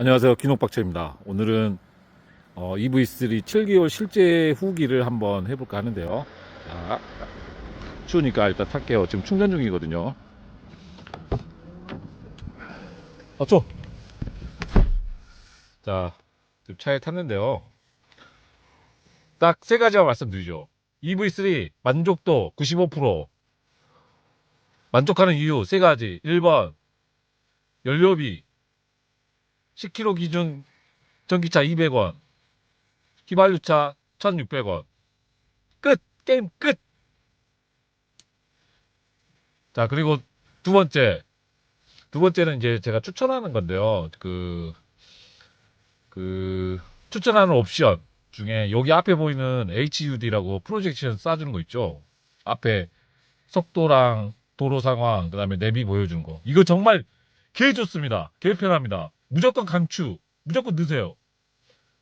안녕하세요. 기농박채입니다. 오늘은 어, EV3 7개월 실제 후기를 한번 해볼까 하는데요. 자, 추우니까 일단 탈게요. 지금 충전 중이거든요. 아, 줘! 자, 지금 차에 탔는데요. 딱 세 가지만 말씀드리죠. EV3 만족도 95%. 만족하는 이유 세 가지. 1번, 연료비 10km 기준 전기차 200원, 휘발유차 1600원. 끝! 게임 끝! 자, 그리고 두 번째. 두 번째는 이제 제가 추천하는 건데요. 그, 그, 추천하는 옵션 중에 여기 앞에 보이는 HUD라고 프로젝션 쏴주는 거 있죠? 앞에 속도랑 도로 상황, 그 다음에 내비 보여주는 거. 이거 정말 개 좋습니다. 개 편합니다. 무조건 강추. 무조건 넣으세요.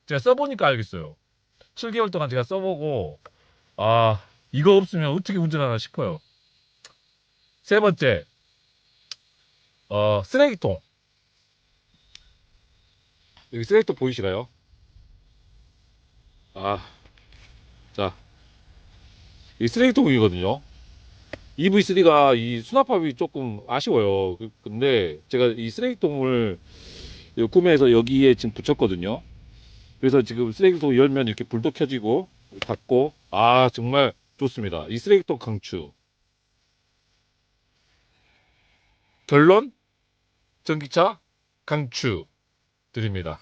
제가 써보니까 알겠어요. 7개월 동안 제가 써보고, 아, 이거 없으면 어떻게 운전하나 싶어요. 세 번째, 어, 쓰레기통. 여기 쓰레기통 보이시나요? 아, 자, 이 쓰레기통이거든요. EV3가 이 수납합이 조금 아쉬워요. 그- 근데 제가 이 쓰레기통을 구매해서 여기에 지금 붙였거든요. 그래서 지금 쓰레기통 열면 이렇게 불도 켜지고 닫고 아 정말 좋습니다. 이 쓰레기통 강추. 결론 전기차 강추 드립니다.